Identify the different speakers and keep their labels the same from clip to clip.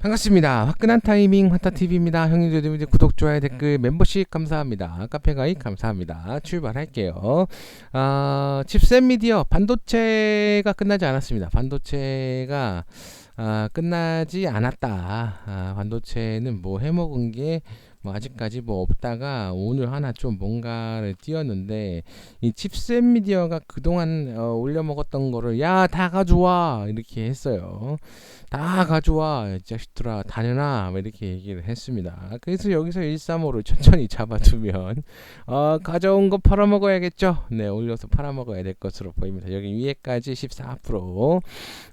Speaker 1: 반갑습니다. 화끈한 타이밍 화타TV입니다. 형님들 구독, 좋아요, 댓글, 멤버십 감사합니다. 카페 가입 감사합니다. 출발할게요. 아, 칩셋 미디어 반도체가 끝나지 않았습니다. 반도체가 아, 끝나지 않았다. 아, 반도체는 뭐 해먹은 게 뭐 아직까지 뭐 없다가 오늘 하나 좀 뭔가를 띄웠는데 이 칩셋 미디어가 그동안 어, 올려 먹었던 거를 야 다 가져와 이렇게 했어요. 다 가져와 이 자식들아 다녀나 이렇게 얘기를 했습니다. 그래서 여기서 135를 천천히 잡아두면 어, 가져온 거 팔아먹어야겠죠. 네 올려서 팔아먹어야 될 것으로 보입니다. 여기 위에까지 14%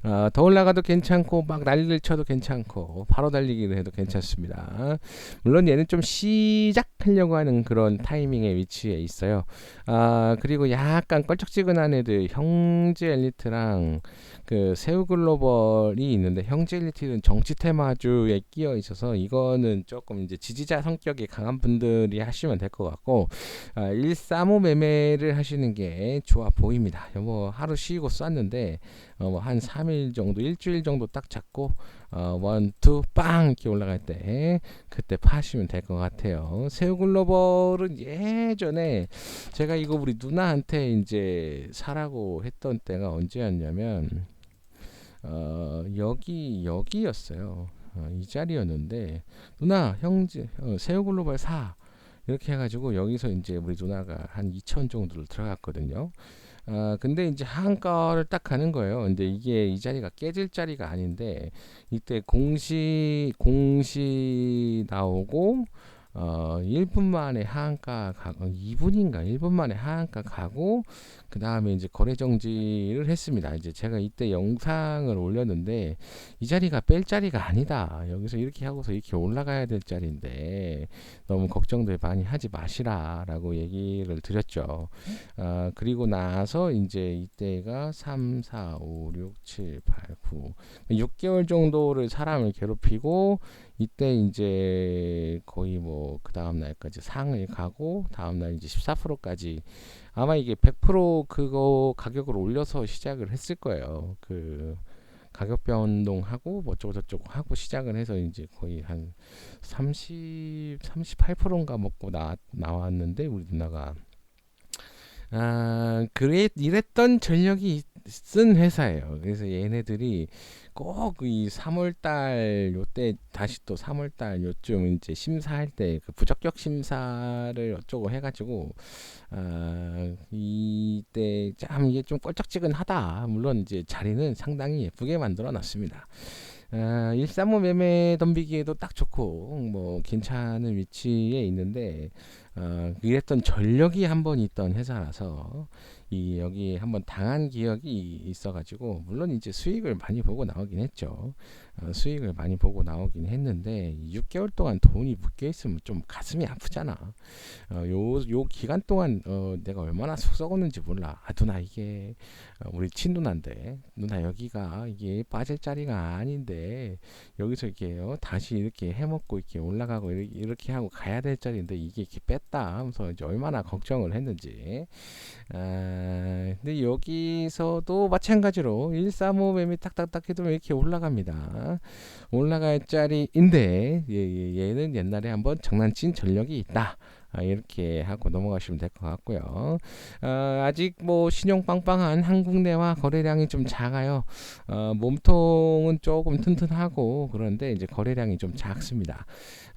Speaker 1: 어, 더 올라가도 괜찮고 막 난리를 쳐도 괜찮고 바로 달리기를 해도 괜찮습니다. 물론 얘는 좀 시작하려고 하는 그런 타이밍의 위치에 있어요. 아 그리고 약간 껄쩍지근한 애들 형제 엘리트랑 그 새우 글로벌이 있는데 형제 엘리트는 정치 테마주에 끼어 있어서 이거는 조금 이제 지지자 성격이 강한 분들이 하시면 될 것 같고 아, 135 매매를 하시는 게 좋아 보입니다. 뭐 하루 쉬고 쐈는데 어, 뭐 한 3일 정도 일주일 정도 딱 잡고 어, 원, 투, 빵 이렇게 올라갈 때 그때 파시면 될 것 같아요. 새우 글로벌은 예전에 제가 이거 우리 누나한테 이제 사라고 했던 때가 언제였냐면 어, 여기 여기였어요. 어, 이 자리였는데 누나 형제 어, 새우 글로벌 사 이렇게 해가지고 여기서 이제 우리 누나가 한 2천 정도를 들어갔거든요. 아 근데 이제 한가를 딱 가는 거예요. 근데 이게 이 자리가 깨질 자리가 아닌데 이때 공시 공시 나오고 어 1분 만에 하한가 가고 2분인가 1분 만에 하한가 가고 그 다음에 이제 거래 정지를 했습니다. 이제 제가 이때 영상을 올렸는데 이 자리가 뺄 자리가 아니다. 여기서 이렇게 하고서 이렇게 올라가야 될 자리인데 너무 걱정들 많이 하지 마시라라고 얘기를 드렸죠. 어, 그리고 나서 이제 이때가 3, 4, 5, 6, 7, 8, 9 6개월 정도를 사람을 괴롭히고 이때 이제 거의 뭐그 다음 날까지 상을 가고 다음 날 이제 14%까지 아마 이게 100% 그거 가격을 올려서 시작을 했을 거예요. 그 가격 변동하고 뭐 어쩌고 저쩌고 하고 시작을 해서 이제 거의 한 30, 38%인가 먹고 나, 나왔는데 우리 누나가 아 그래 이랬던 전력이 쓴 회사예요. 그래서 얘네들이 꼭 이 3월달 요때 다시 또 3월달 요쯤 이제 심사할 때 그 부적격 심사를 어쩌고 해가지고 아 이때 참 이게 좀 껄쩍지근하다. 물론 이제 자리는 상당히 예쁘게 만들어 놨습니다. 아, 135 매매 덤비기에도 딱 좋고 뭐 괜찮은 위치에 있는데 어, 이랬던 전력이 한 번 있던 회사라서 이 여기 한번 당한 기억이 있어가지고 물론 이제 수익을 많이 보고 나오긴 했죠. 어, 수익을 많이 보고 나오긴 했는데 6개월 동안 돈이 묶여 있으면 좀 가슴이 아프잖아. 어, 요, 요 기간 동안 어, 내가 얼마나 속 썩었는지 몰라. 아 누나 이게 어, 우리 친누나인데 누나 여기가 이게 빠질 자리가 아닌데 여기서 이렇게 어, 다시 이렇게 해먹고 이렇게 올라가고 이렇게, 이렇게 하고 가야 될 자리인데 이게 이렇게 뺐다 하면서 이제 얼마나 걱정을 했는지. 아, 근데 여기서도 마찬가지로 135 매매 딱딱딱 해도 이렇게 올라갑니다. 올라갈 자리인데 예, 얘는 옛날에 한번 장난친 전력이 있다. 아, 이렇게 하고 넘어가시면 될 것 같고요. 어, 아직 뭐 신용 빵빵한 한국내와 거래량이 좀 작아요. 어, 몸통은 조금 튼튼하고 그런데 이제 거래량이 좀 작습니다.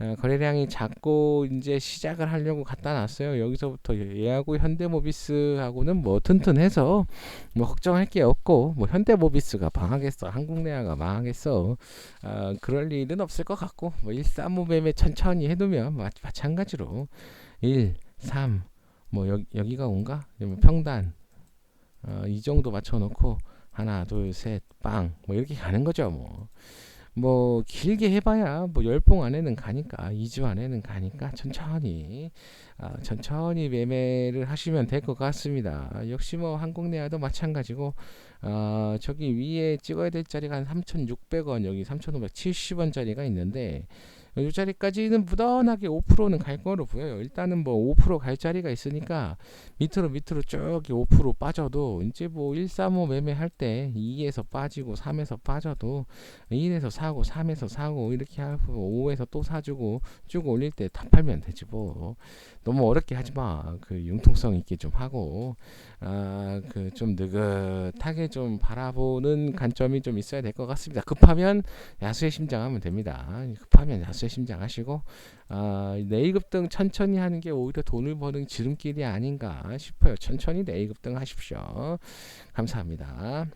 Speaker 1: 어, 거래량이 작고 이제 시작을 하려고 갖다 놨어요. 여기서부터 얘하고 현대모비스하고는 뭐 튼튼해서 뭐 걱정할 게 없고 뭐 현대모비스가 망하겠어, 한국내화가 망하겠어. 어, 그럴 일은 없을 것 같고 뭐135 매매 천천히 해두면 마, 마찬가지로 1, 3, 뭐 여기, 여기가 온가? 평단 어, 이 정도 맞춰놓고 하나, 둘, 셋, 빵, 뭐 이렇게 가는 거죠, 뭐. 뭐 길게 해봐야 뭐 열봉 안에는 가니까 2주 안에는 가니까 천천히 아, 천천히 매매를 하시면 될 것 같습니다. 역시 뭐 한국내화도 마찬가지고 어, 저기 위에 찍어야 될 자리가 한 3,600원 여기 3,570원짜리가 있는데 이 자리까지는 무던하게 5%는 갈 거로 보여요. 일단은 뭐 5%갈 자리가 있으니까 밑으로 밑으로 쭉 5% 빠져도 이제 뭐 135 매매할 때 2에서 빠지고 3에서 빠져도 1에서 사고 3에서 사고 이렇게 하고 5에서 또 사주고 쭉 올릴 때 다 팔면 되지 뭐 너무 어렵게 하지 마. 그 융통성 있게 좀 하고 아 그 좀 느긋하게 좀 바라보는 관점이 좀 있어야 될 것 같습니다. 급하면 야수의 심장 하면 됩니다. 급하면 야수의 심장 하시고 아, 내일급 등 천천히 하는 게 오히려 돈을 버는 지름길이 아닌가 싶어요. 천천히 내일급 등 하십시오. 감사합니다.